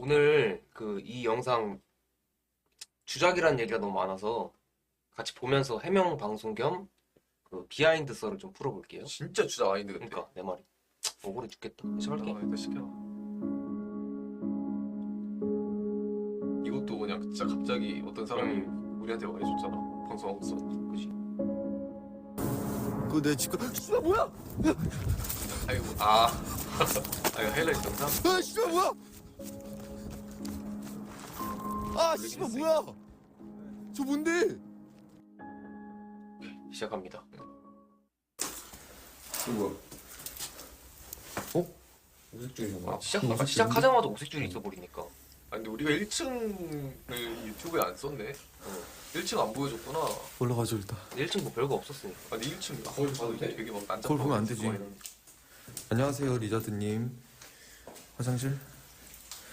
오늘 그 이 영상 주작이라는 얘기가 너무 많아서 같이 보면서 해명 방송 겸 그 비하인드 썰을 좀 풀어볼게요. 진짜 주작 아닌데 근데 그러니까 내 말이 억울해 죽겠다. 시작할게. 아, 일단 시켜 이것도 그냥 진짜 갑자기 어떤 사람이 음. 우리한테 해줬잖아 방송하고서 그지. 그내 집 가. 씨발 뭐야? 아이고 아 아이고 하이라이트 영상 아 씨발 뭐야? 아 씨발 뭐야? 저 뭔데? 시작합니다. 저 뭐야? 어? 중이야? 아, 시작 시작하자마자 오색줄이 있어 버리니까. 아 근데 우리가 1층을 유튜브에 안 썼네 어. 1층 안 보여줬구나 올라가죠 일단. 1층 뭐 별거 없었으니까. 아 근데 1층 거울 봐도 돼? 되게 막 난잡하고 거울 보면 안 되지. 안녕하세요 리자드님. 화장실?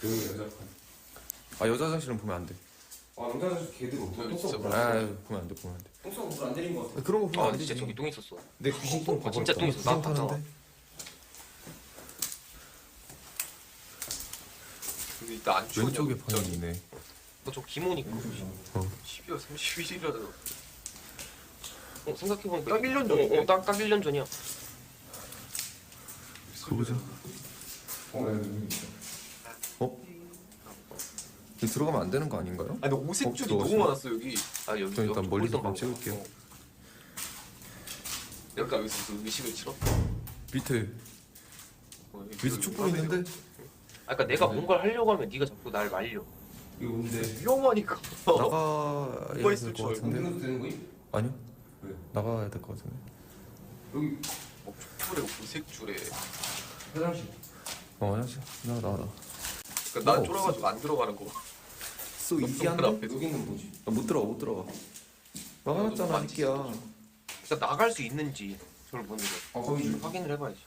여기 여자 칸. 아 여자 화장실은 보면 안 돼. 아 남자 화장실 개들. 네, 진짜 똥싸고 아 보면 안 돼 보면 안 돼. 똥싸고 물안 내린 것 같아. 그런 거 보면 아안 진짜 되지. 저기 똥 있었어. 내 귀신 똥 아, 진짜 똥 있었어. 나 귀신 봤잖아. 타는데. 근데 이따 안 추웠냐 왼쪽에 진짜. 방이 있네. 그저 기모니까. 12월 31일이라서 어, 생각해보니까 딱 1년 전이네. 어, 어, 딱, 딱 1년 전이야. 보자. 어, 나 여기 있어. 어? 여기 들어가면 안 되는 거 아닌가요? 아니 근데 오색줄이 어, 너무. 많았어 여기 아 여기 저 일단 멀리서 좀. 찍을게요. 내가 여기서 그 의식을 치렀 밑에 어, 밑에 촛불 있는데? 아 그러니까 내가 뭔가를 하려고 하면 네가 자꾸 날 말려. 이거 뭔데? 위험하니까 나가야 누가 있을 될줄것 알고. 같은데. 건너도 되는 거임? 아니요. 왜? 나가야 될 것 같은데. 여기 어, 촛불에 오색줄에 화장실. 어 화장실. 나가 나가. 나. 그러니까 난 어, 쫄아가지고 안 들어가는 거 쏘 이해한다. 여기는 뭐지? 못 들어가 못 들어가. 막아놨잖아 새끼야. 그러니까 나갈 수 있는지 저를 보는 아 거기 줄. 확인을 해봐야지.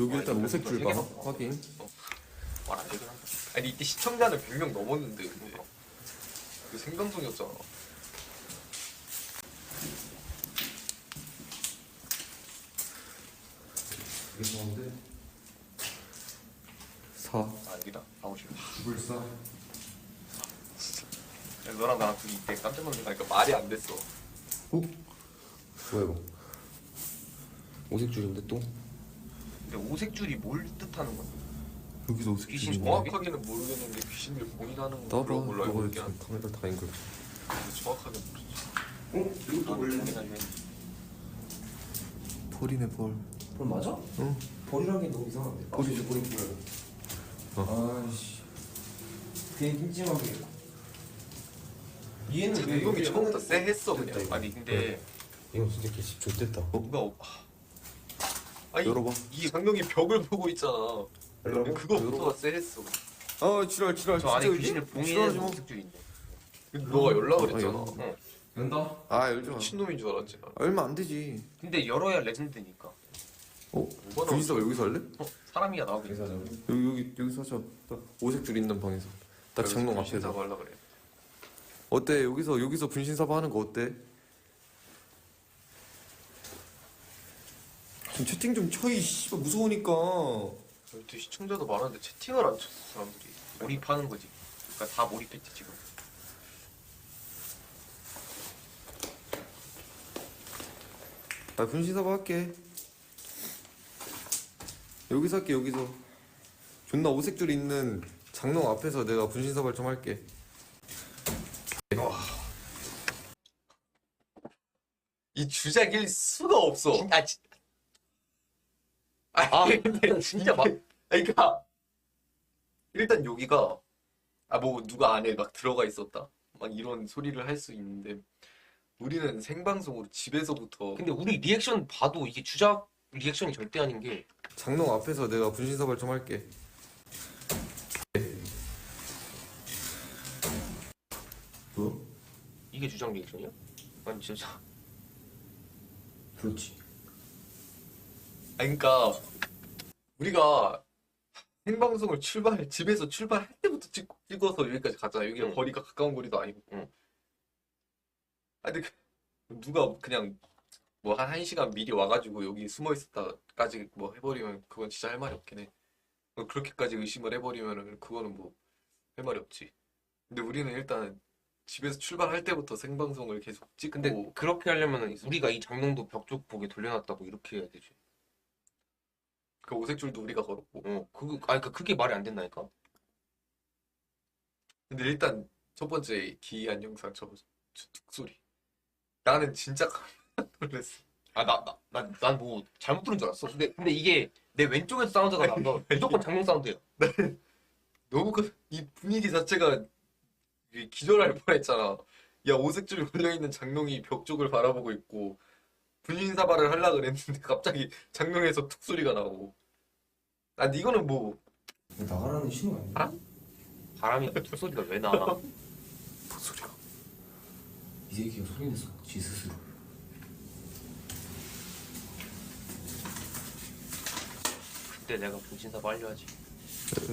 여기 아, 일단 이거 오색 줄세 봐. 확인. 말안 되긴 한다. 아니 이때 시청자는 100명 넘었는데 근데 그 생방송이었잖아 이게 뭔데? 4. 아 아니다 나오시면 불사. 너랑 나랑 둘이 이때 깜짝 놀라니까 말이 안 됐어 뭐야 이거? 오색 줄인데 또? 근데 오색줄이 뭘 뜻하는 거야? 여기서 오색 귀신 줄. 좋아? 정확하게는 모르겠는데 귀신들 본인하는 나봐. 걸로 몰라 이거 이렇게 지금 카메라 다 인걸. 정확하게 모르지 어? 이것도 원래? 했지. 펄이네 펄. 벌 맞아? 응. 벌이란 게 너무 이상한데. 벌이지 벌이 뭐야? 아이씨. 그냥 찜찜하게. 얘는 왜 여기에 처음부터 하는- 쎄 했어 됐다, 그냥 이거. 아니 근데 이거 진짜 개씨 좋댔다. 누가 어- 아니 열어봐. 이 장동이 벽을 보고 있잖아 열어봐. 그거부터가 쎄 했어 아 지랄 지랄. 저 안에 귀신을 지랄하지 마. 오색줄인데. 너가 연락을 아, 했잖아 여- 응. 연다? 아 열지 마. 미친놈인 줄 알았지 나 얼마 안 되지. 근데 열어야 레전드니까. 어? 분신사가 여기서 할래? 어? 사람이야 나오긴. 회사죠. 여기 여기 여기서 하자. 딱 오색 줄 있는 방에서. 딱 장롱 앞에서. 고 하려 그래 어때? 여기서 여기서 분신 사바 하는 거 어때? 좀 채팅 좀 쳐이 씨발 무서우니까. 또 시청자도 많은데 채팅을 안 쳤어 사람들이 몰입하는 거지. 그러니까 다 몰입했지 지금. 나 분신 사바 할게. 여기서 할게 여기서. 존나 오색줄 있는 장롱 앞에서 내가 분신사발 좀 할게. 이 주작일 수가 없어 아, 진- 아니 아, 근데 진짜 막 그니까 일단 여기가 아 뭐 누가 안에 막 들어가 있었다 막 이런 소리를 할 수 있는데 우리는 생방송으로 집에서부터 근데 우리 리액션 봐도 이게 주작 리액션이 절대 아닌 게 장롱 앞에서 내가 분신사발 좀 할게. 뭐? 이게 주작 리액션이야? 아니 진짜 그렇지. 아니 그니까 우리가 생방송을 출발 집에서 출발할 때부터 찍, 찍어서 여기까지 갔잖아 여기가 응. 거리가 가까운 거리도 아니고 응. 아 근데 그- 누가 그냥 뭐 한 1시간 미리 와가지고 여기 숨어 있었다까지 뭐 해버리면 그건 진짜 할 말이 없긴 해. 뭐 그렇게까지 의심을 해버리면은 그거는 뭐 할 말이 없지. 근데 우리는 일단 집에서 출발할 때부터 생방송을 계속 찍고 근데 그렇게 하려면 우리가 이 장롱도 벽쪽 보게 돌려놨다고 이렇게 해야 되지. 그 오색줄도 우리가 걸었고. 어, 그거, 아니, 그, 그게 말이 안 된다니까? 근데 일단 첫 번째 기이한 영상 저, 저 툭소리. 나는 진짜 놀랐어. 아, 나, 나, 난, 난 뭐, 잘못 들은 줄 알았어. 근데, 근데 이게 내 왼쪽에서 사운드가 나서 무조건 장롱 사운드야. 너무 그, 이 분위기 자체가 이게 기절할 뻔했잖아. 야, 오색줄이 걸려있는 장롱이 벽 쪽을 바라보고 있고, 분신 사발을 하려고 그랬는데 갑자기 장롱에서 툭 소리가 나오고. 아, 근데 이거는 뭐, 나가라는 신호 아니야? 아? 바람이 툭 소리가 왜 나? 뭔 소리야 이 새끼가 소리 냈어. 지 스스로. 그때 내가 분신사 빨리 하지.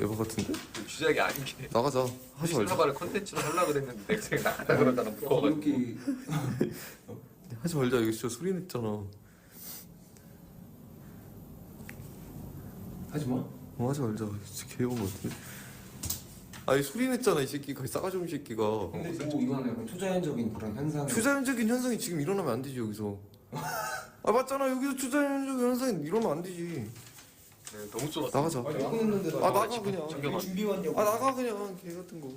에바 같은데? 주작이 아닌 게. 나가자 하지 말자 분신사발을 컨텐츠로 하려고 그랬는데 넥슨이 나가다 그러다가 무거워가지고. 이렇게 하지 말자 이거 진짜 소리 냈잖아 하지 마. 어, 하지 말자 진짜 개운 것 같은데 아니 소리 냈잖아 이 새끼가 싸가지 없는 새끼가 근데 뭐 이거는 약간 초자연적인 그런 현상. 초자연적인 현상이 지금 일어나면 안 되지 여기서 아 맞잖아 여기서 초자연적인 현상이 일어나면 안 되지 네, 너무 쫄았어. 나가자 했는데 아 나가 그냥 잠깐만. 준비 왔냐고. 아 나가 그냥 개 같은 거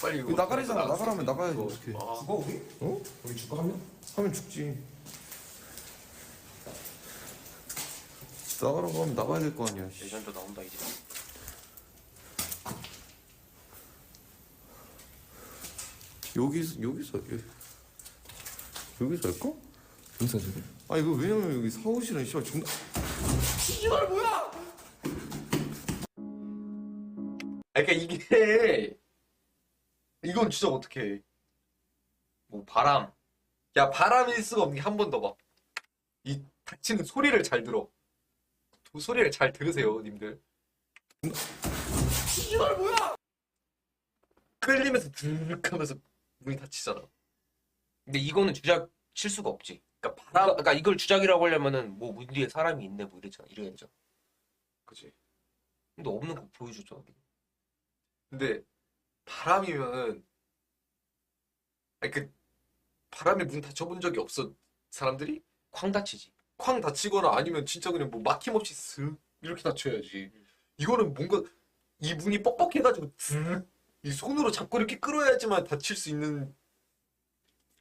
빨리 이거 나가리잖아. 나가라면 나가야지. 어떡해. 아, 죽어 우리? 어? 우리 죽어 한 명? 하면 죽지 나가라고 하면 나가야 될 거 아니야 씨. 레전드 나온다, 이제. 여기서 여기서 여기- 여기서 할까? 여기서 저기. 아 이거 왜냐면 여기 사무실은 씨발 존나 아, 그러니까 이게 이건 진짜 어떡해. 뭐, 바람. 야, 바람일 수가 없는 게 한 번 더 봐. 이 닥치는 소리를 잘 들어. 그 소리를 잘 들으세요, 님들. 이걸 뭐야? 끌리면서 드르륵 하면서 문이 닫히잖아. 근데 이거는 주작 칠 수가 없지. 그러니까 바람, 그러니까 이걸 주작이라고 하려면은 뭐 문 뒤에 사람이 있네 뭐 이랬잖아. 이래야죠. 그지. 근데 없는 거 보여줬죠. 근데 바람이면은 아니 그 바람에 문 닫혀본 적이 없어 사람들이 쾅 다치지. 쾅 닫히거나 아니면 진짜 그냥 뭐 막힘없이 슥 이렇게 닫혀야지. 이거는 뭔가 이 문이 뻑뻑해가지고 슥이 손으로 잡고 이렇게 끌어야지만 닫힐 수 있는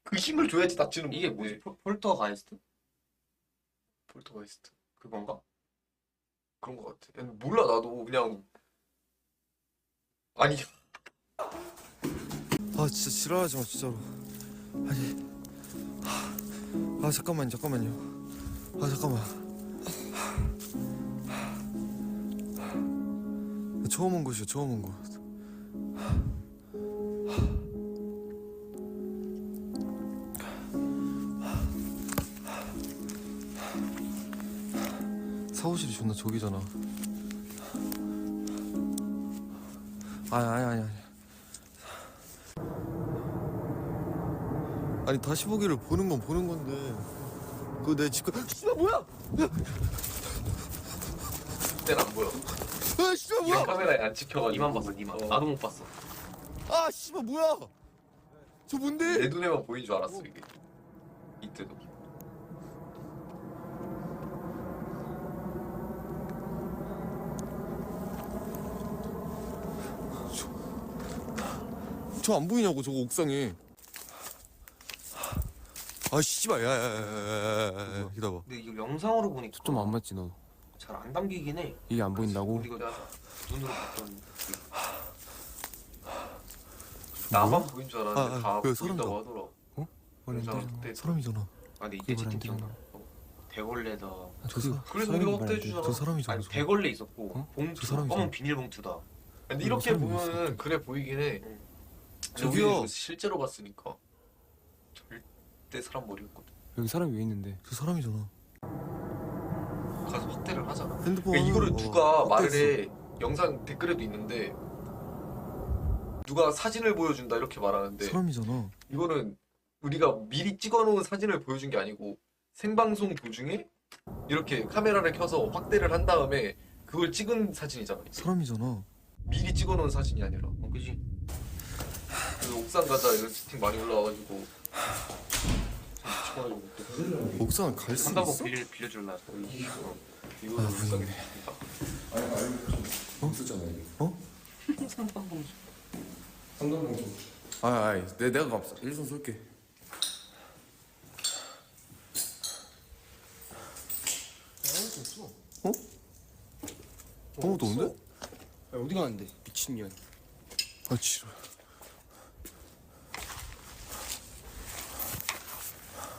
그 힘을 줘야지 닫히는 이게. 뭐지? 폴- 폴터가이스트? 폴터가이스트 그건가? 그런 것 같아. 몰라 나도 그냥 아니. 아 진짜 지랄하지 마 진짜로. 아니. 하, 아 잠깐만 잠깐만요. 아 잠깐만. 하, 처음 온 곳이야 처음 온곳. 사무실이 존나 저기잖아 아니 아니 아니 아니 아니 다시 보기를 보는 건 보는 건데 그거 내 집가 씨발 뭐야 그때는 안 보여. 아 씨발 이 뭐야 카메라에 안 찍혀가지고. 니만 봤어, 니만. 어. 나도 못 봤어. 아 씨발 뭐야 저 뭔데 내 눈에만 보인 줄 알았어 이게 이때도 저 안 보이냐고 저거 옥상에 아 씨발 야야야야야야 기다봐 근데 이거 영상으로 보니까 좀안 맞지 너 잘 안 담기긴 해. 이게 안 보인다고? 우리가 눈으로 봤던 나만 보인 줄 알았는데 아, 아, 다그 보인다고. 하더라 어? 영상을 그때 사람이잖아 아 이때 말안 채팅 되잖아. 기억나. 어, 대걸레다. 저, 사, 그래서 우리가 확대해 돼. 주잖아 저 사람이잖아 아니 저. 대걸레 있었고 어? 봉투 저 사람이잖아. 검은 비닐봉투다. 근데 이렇게 사람이 보면은 그래 보이긴 해 응. 저기요. 우리는 실제로 봤으니까 절대 사람 머리였거든 여기 사람이 왜 있는데 저 사람이잖아 가서 확대를 하잖아 핸드폰 그러니까 이거를 누가. 말을? 해 영상 댓글에도 있는데 누가 사진을 보여준다 이렇게 말하는데 사람이잖아 이거는 우리가 미리 찍어놓은 사진을 보여준 게 아니고 생방송 도중에 이렇게 카메라를 켜서 확대를 한 다음에 그걸 찍은 사진이잖아. 이게. 사람이잖아. 미리 찍어놓은 사진이 아니라. 어, 그지? 그 옥상 가자 이런 채팅 많이 올라와가지고 미쳐가지고 옥상을 갈수 한다고 있어? 빌려 빌려줄라. 어, 이거 아, 옥상에. 아니 좀 있었잖아 이게. 어? 상담방송. 아, 아이, 내 내가 감싸. 일선 쏠게. 어? 아무것도 없는데? 야, 어디 가는데? 미친년. 아, 지랄.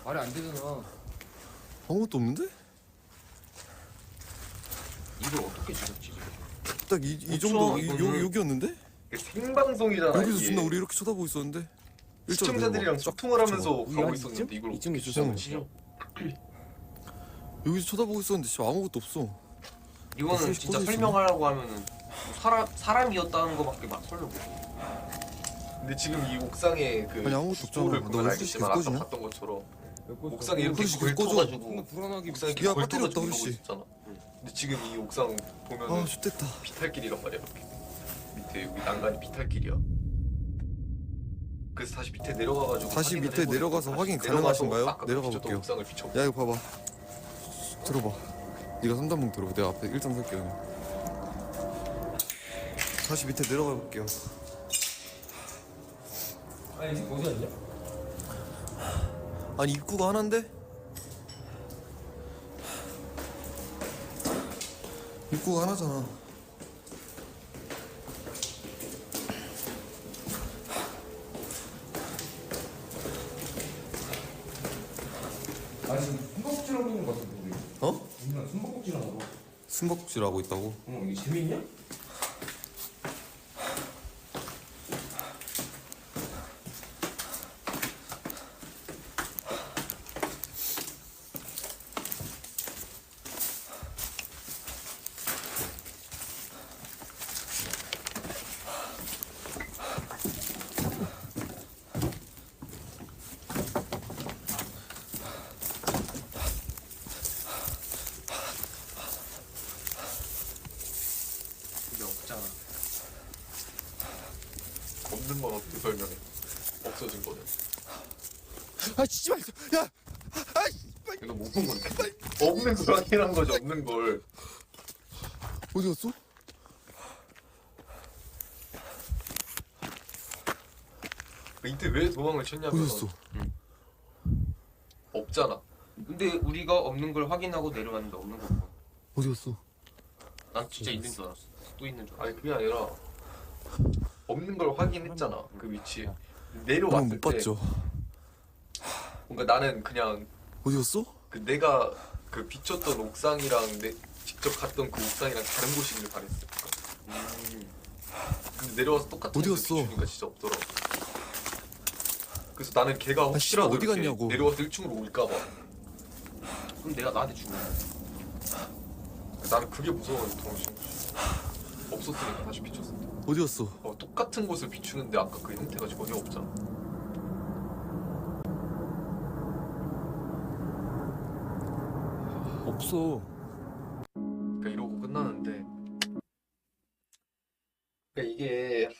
말이 안 되잖아. 아무것도 없는데? 이걸 어떻게 죽였지? 딱 이 이 정도 이. 여, 여기였는데? 이게 생방송이잖아. 여기서 이게. 존나 우리 이렇게 쳐다보고 있었는데. 일자로 시청자들이랑. 소통을 하면서 우리 가고 한 있었는데 이걸 이쯤 어떻게 있었어. 여기서 쳐다보고 있었는데 진짜 아무것도 없어. 이거는 플래시 진짜 꽂혀 있었네. 설명하려고 하면은 사람 사람이었다는 거밖에 막 설명 못. 해. 근데 지금 이 옥상에 그 아니, 아무것도 주소를 없잖아. 알겠지만 계속 아까 꺼지냐? 봤던 것처럼 옥상에 이렇게 꺼져. 걸터가지고 불안하게 옥상에 이렇게 야, 배터리 없다, 이러고. 있었잖아. 근데 지금 이 옥상 보면은 아, 좋됐다. 비탈길이란 말이야 이렇게 밑에 여기 난간이 비탈길이야. 그래서 다시 밑에 내려가가지고 다시 확인을 밑에 해보니까 내려가서 다시 확인 내려가서 가능하신가요? 아까 내려가 비쳤던 볼게요. 옥상을 비춰. 야, 이거 봐봐. 들어봐. 네가 3단봉 들어봐. 내가 앞에 1단 설게 그냥. 다시 밑에 내려가 볼게요. 아니 어디 갔냐? 아니 입구가 하나인데? 입구가 하나잖아. 아 지금 숨바꼭질 하고 있는 거 같은데 우리. 어? 우리랑 숨바꼭질 하고. 숨바꼭질 하고 있다고? 어 이게 재밌냐? 그게 없잖아. 없는 건 어떻게 설명해? 없어진 거는. 아 씨발. 야. 아 이거 못 본 건데. 없는 걸 확인한 거지 없는 걸. 어디 갔어? 이때 왜 도망을 쳤냐면 어디 갔어? 없잖아. 근데 우리가 없는 걸 확인하고 내려왔는데 없는 거 봐. 어디 갔어? 난 진짜 있는 줄 알았어. 또 있는 줄 알았어. 아니 그게 아니라 없는 걸 확인했잖아 그 위치에 그럼 내려왔을 못때 봤죠. 뭔가 나는 그냥 어디 갔어? 그 내가 그 비쳤던 옥상이랑 내 직접 갔던 그 옥상이랑 다른 곳이길 바랬어. 음. 근데 내려와서 똑같은 어디 데 갔어? 비추니까 진짜 없더라고. 그래서 나는 걔가 혹시라도 어디 이렇게 갔냐고. 내려와서 1층으로 올까봐 그럼 내가 나한테 죽는 거야. 나는 그게 도망친 거지. 없었으니까 다시 비췄을 때. 어디 갔어? 어, 똑같은 곳을 비추는데 아까 그 형태가 전혀 없잖아. 없어. 그러니까 이러고 끝나는데 그러니까 이게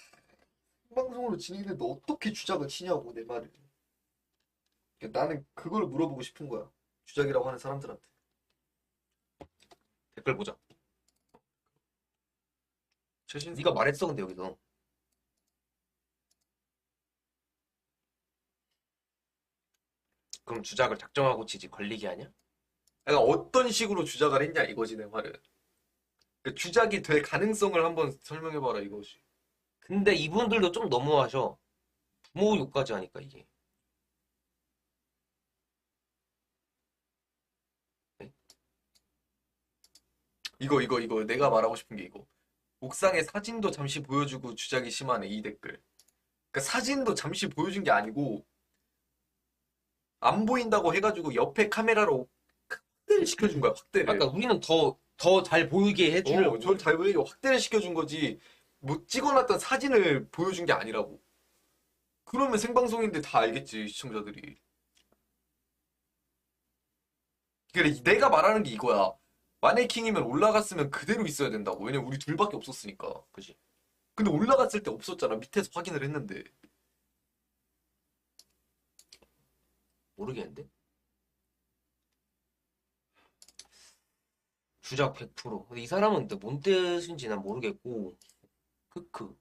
생방송으로 진행되는데 어떻게 주작을 치냐고 내 말을 그러니까 나는 그걸 물어보고 싶은 거야 주작이라고 하는 사람들한테 댓글 보자. 최신 네가 말했어 근데 여기서. 그럼 주작을 작정하고 치지 걸리게 하냐? 그러니까 어떤 식으로 주작을 했냐 이거지 내 말은 그러니까 주작이 될 가능성을 한번 설명해봐라 이거지 근데 이분들도 좀 너무하셔. 부모 욕까지 하니까 이게. 이거 이거 이거 내가 말하고 싶은 게 이거 옥상의 사진도 잠시 보여주고 주작이 심하네 이 댓글. 그러니까 사진도 잠시 보여준 게 아니고 안 보인다고 해가지고 옆에 카메라로 확대를 시켜준 거야 확대를. 그러니까 우리는 더 더 잘 보이게 해주려고. 어, 전잘 보이게 확대를 시켜준 거지. 뭐 찍어놨던 사진을 보여준 게 아니라고. 그러면 생방송인데 다 알겠지 시청자들이. 그래 내가 말하는 게 이거야. 마네킹이면 올라갔으면 그대로 있어야 된다고. 왜냐면 우리 둘밖에 없었으니까. 그지. 근데 올라갔을 때 없었잖아. 밑에서 확인을 했는데. 모르겠는데? 주작 100%. 근데 이 사람은 근데 뭔 뜻인지 난 모르겠고, 크크.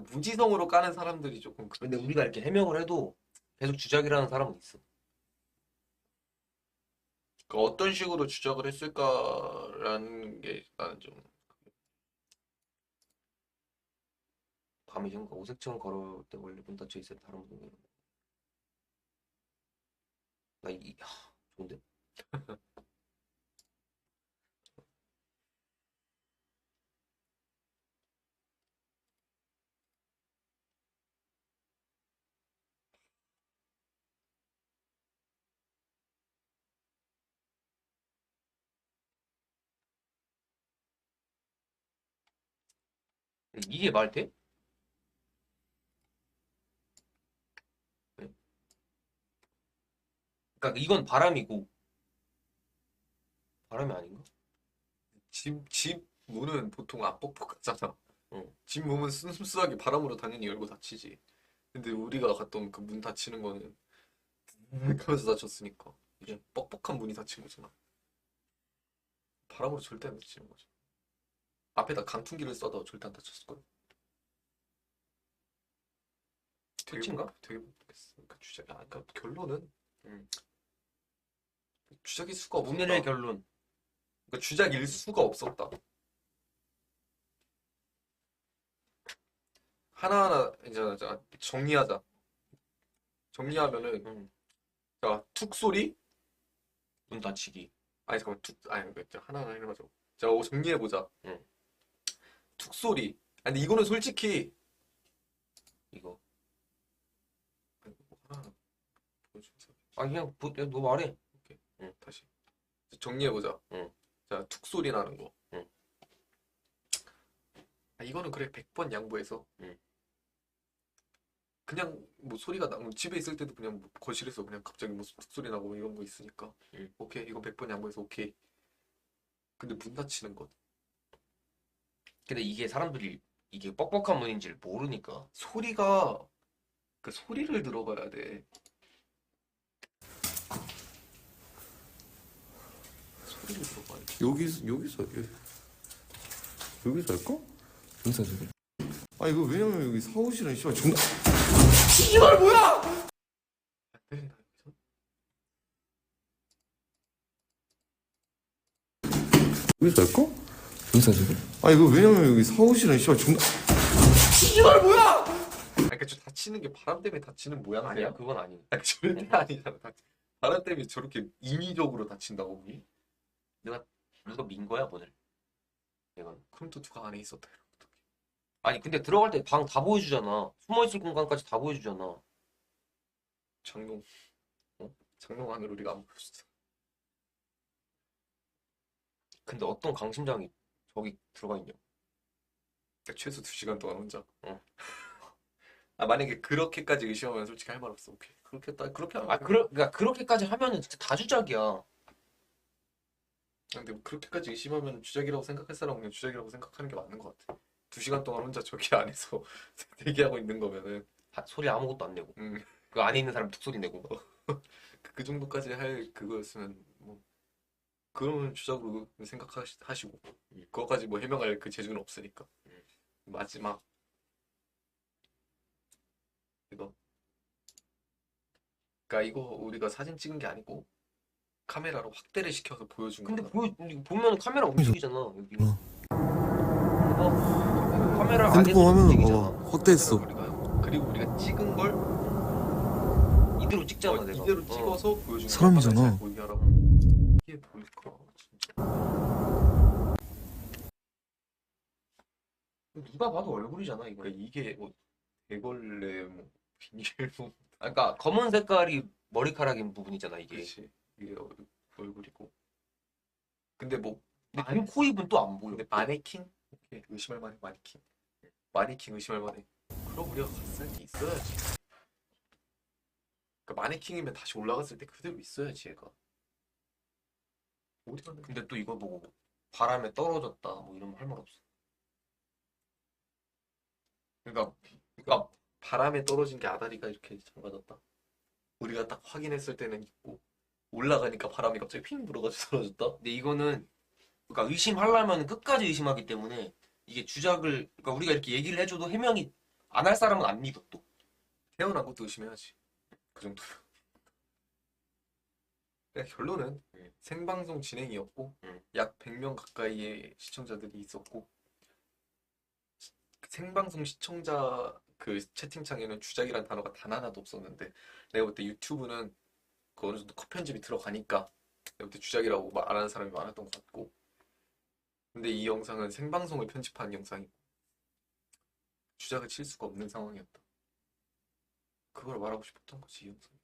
그러니까 무지성으로 까는 사람들이 조금 근데 그렇지. 우리가 이렇게 해명을 해도 계속 주작이라는 사람은 있어. 그러니까 어떤 식으로 주작을 했을까라는 게 나는 좀 밤에 현관 오색천 걸을 때 원래 문 닫혀 있어야 다른 분이 나 이, 하, 좋은데? 이게 말 돼? 그러니까 이건 바람이고 바람이 아닌가? 집, 집 문은 보통 안 뻑뻑하잖아. 응. 집 문은 슴슴하게 바람으로 당연히 열고 닫히지. 근데 우리가 갔던 그 문 닫히는 거는 하면서 닫혔으니까 이게 뻑뻑한 문이 닫힌 거잖아. 바람으로 절대 안 닫히는 거죠. 앞에다 강풍기를 써도 절대 안 거야. 되게 끝인가? 복- 되게 복잡했어. 그러니까 주작, 아, 그러니까 결론은 음. 주작일 수가 없었다. 오늘의 결론 그러니까 주작일 수가 없었다. 하나하나 이제 자, 정리하자. 정리하면은 음. 자, 툭 소리? 눈 닫히기 아니 잠깐만 툭 아니 그 하나하나 해가지고 자, 어, 정리해 보자. 응. 툭 소리. 아니 근데 이거는 솔직히 이거 아니, 그냥 보- 야, 너 말해 다시 정리해 보자. 응. 자, 툭 소리 나는 거. 응. 아, 이거는 그래 100번 양보해서 응. 그냥 뭐 소리가 나 뭐 집에 있을 때도 그냥 뭐 거실에서 그냥 갑자기 뭐 툭 소리 나고 이런 거 있으니까 응. 오케이 이거 100번 양보해서 오케이. 근데 문 닫히는 것 근데 이게 사람들이 이게 뻑뻑한 문인지를 모르니까 소리가 그 소리를 들어봐야 돼. 소리를 들어봐야 돼. 여기서 여기서 여기, 여기서 할까? 인사적으로. 아 이거 왜냐면 여기 사무실은 씨발 안 때린다 여기서. 여기서 할까? 인사적으로. 아 이거 왜냐면 여기 사무실은 씨발 존나 씨발 뭐야? 아, 그러니까 저 다치는 게 바람 때문에 다치는 모양새야? 아니야 그건 아니 아니, 절대 아니잖아. 다- 바람 때문에 저렇게 인위적으로 다친다고 우리? 누가 민 거야 이건 그럼 또 누가 안에 있었다 이러면. 아니 근데 들어갈 때 방 다 보여주잖아 숨어 있을 공간까지 다 보여주잖아 장롱 어? 장롱 안으로 우리가 안 보였어. 근데 어떤 강심장이 저기 들어가 있냐 그러니까 최소 2시간 동안 혼자. 응. 아 만약에 그렇게까지 의심하면 솔직히 할 말 없어. 오케이. 그렇게 따 그렇게 하면 아 그러, 그러니까 그렇게까지 하면은 진짜 다 주작이야 근데 뭐 그렇게까지 의심하면 주작이라고 생각할 사람은 그냥 주작이라고 생각하는 게 맞는 것 같아. 2시간 동안 혼자 저기 안에서 대기하고 있는 거면은 하- 소리 아무것도 안 내고 음, 그 안에 있는 사람 툭 소리 내고 그- 그 정도까지 할 그거였으면 뭐 그러면 주작으로 생각하시고 음. 그거까지 뭐 해명할 그 재주는 없으니까 음. 마지막 이거 그러니까 이거 우리가 사진 찍은 게 아니고 카메라로 확대를 시켜서 보여준 근데 거야. 보여 보면 카메라 움직이잖아 여기 어. 어, 카메라 핸드폰 안에서 움직이잖아 봐봐 확대했어 우리가 그리고 우리가 찍은 걸 이대로 찍잖아 어, 내가 이대로 어. 찍어서 보여준 거야. 사람이잖아. 잘 보이게 하라고. 이게 뭘까 진짜. 누가 봐도 얼굴이잖아 이거 그러니까 이게 뭐 대걸레 뭐 비닐봉 아, 그러니까 검은 색깔이 머리카락인 부분이잖아 이게. 그렇지. 이게 얼- 얼굴이고. 근데 뭐 근데 눈, 코, 입은 또 안 보여. 근데 마네킹? 오케이 의심할 만한 마네킹. 마네킹 의심할 만해. 그럼 우리가 갔을 때 있어야지. 그러니까 마네킹이면 다시 올라갔을 때 그대로 있어야지 얘가. 근데 또 이거 보고 바람에 떨어졌다 뭐 이러면 할말 없어. 그러니까, 그러니까 바람에 떨어진 게 아다리가 이렇게 잠가졌다. 우리가 딱 확인했을 때는 있고 올라가니까 바람이 갑자기 핑 불어가지고 떨어졌다. 근데 이거는 그러니까 의심하려면 끝까지 의심하기 때문에 이게 주작을 그러니까 우리가 이렇게 얘기를 해줘도 해명이 안 할 사람은 안 믿어 또. 태어난 것도 의심해야지. 그 정도로. 그러니까 결론은 음. 생방송 진행이었고 음. 약 100명 가까이의 시청자들이 있었고 시- 생방송 시청자 그 채팅창에는 주작이란 단어가 단 하나도 없었는데 내가 볼때 유튜브는 그 어느 정도 컷 편집이 들어가니까 내가 볼때 주작이라고 말하는 사람이 많았던 것 같고 근데 이 영상은 생방송을 편집한 영상이고 주작을 칠 수가 없는 상황이었다. 그걸 말하고 싶었던 거지 이 영상에서.